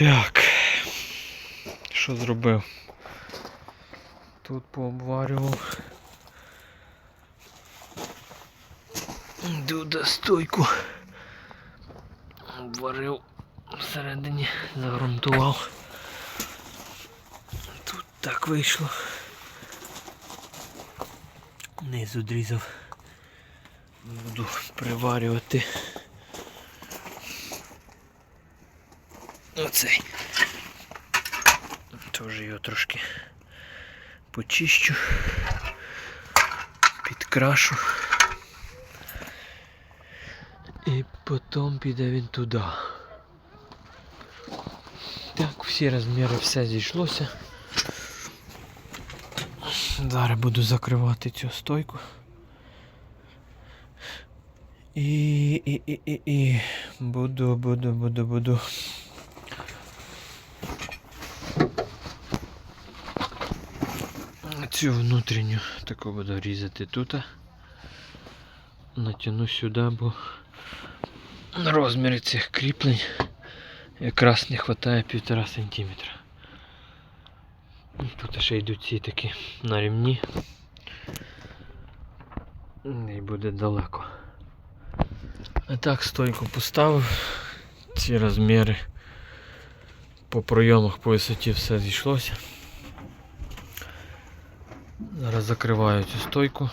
Так. Що зробив? Тут пообварював. Дуда стойку. Обварив всередині, загрунтував. Тут так вийшло. Низ одрізав. Буду приварювати. Оцей. Теж його трошки почищу, підкрашу. І потім піде він туди. Так, всі розміри все зійшлося. Зараз буду закривати цю стойку. І, і, і, і, і буду, буду, буду, буду. Цю внутрішню таку буду різати тут. Натягну сюди, бо на розмірі цих кріплень якраз не вистачає півтора сантиметра. Тут ще йдуть ці такі на рівні. І буде далеко. А так стойку поставив. Ці розміри по пройомах по висоті все зійшлося. Зараз закриваю цю стойку,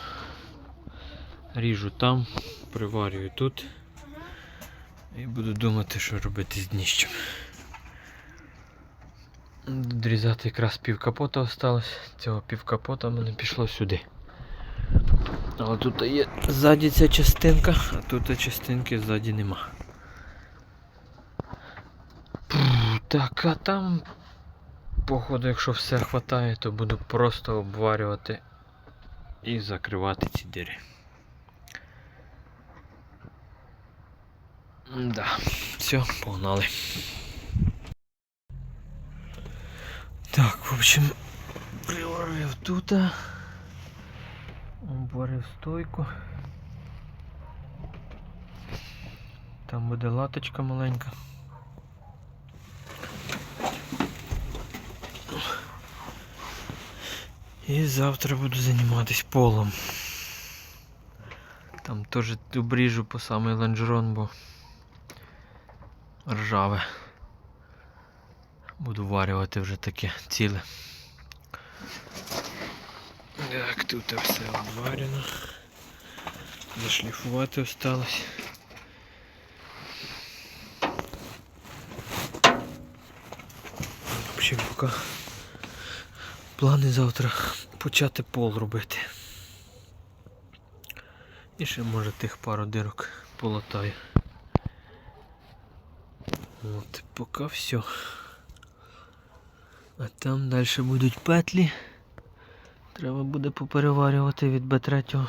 ріжу там, приварюю тут і буду думати, що робити з дніщем. Відрізати якраз пів капота осталось. Цього пів капота мене пішло сюди. Але тут є ззаді ця частинка, а тут частинки ззаді нема. Так, а там, походу, якщо все хватає, то буду просто обварювати і закривати ці дири. Да, все, погнали. Так, в общем, приварив тут. Обварив стойку. Там буде латочка маленька. І завтра буду займатися полом. Там теж обріжу по самий лонжерон, бо ржаве. Буду варювати вже таке ціле. Так, тут все обварено. Зашліфувати осталось. В поки плани завтра почати пол робити. І ще може тих пару дирок полатаю. От, поки все. А там далі будуть петлі. Треба буде попереварювати від Б3.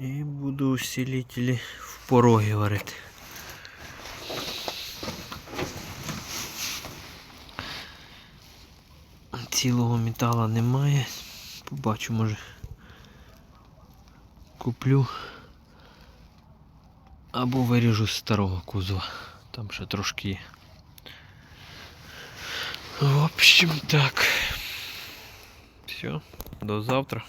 І буду усилителі в пороги варити. Цілого метала немає. Побачу, може куплю або виріжу з старого кузова. Там ще трошки є. В общем так. Все, до завтра.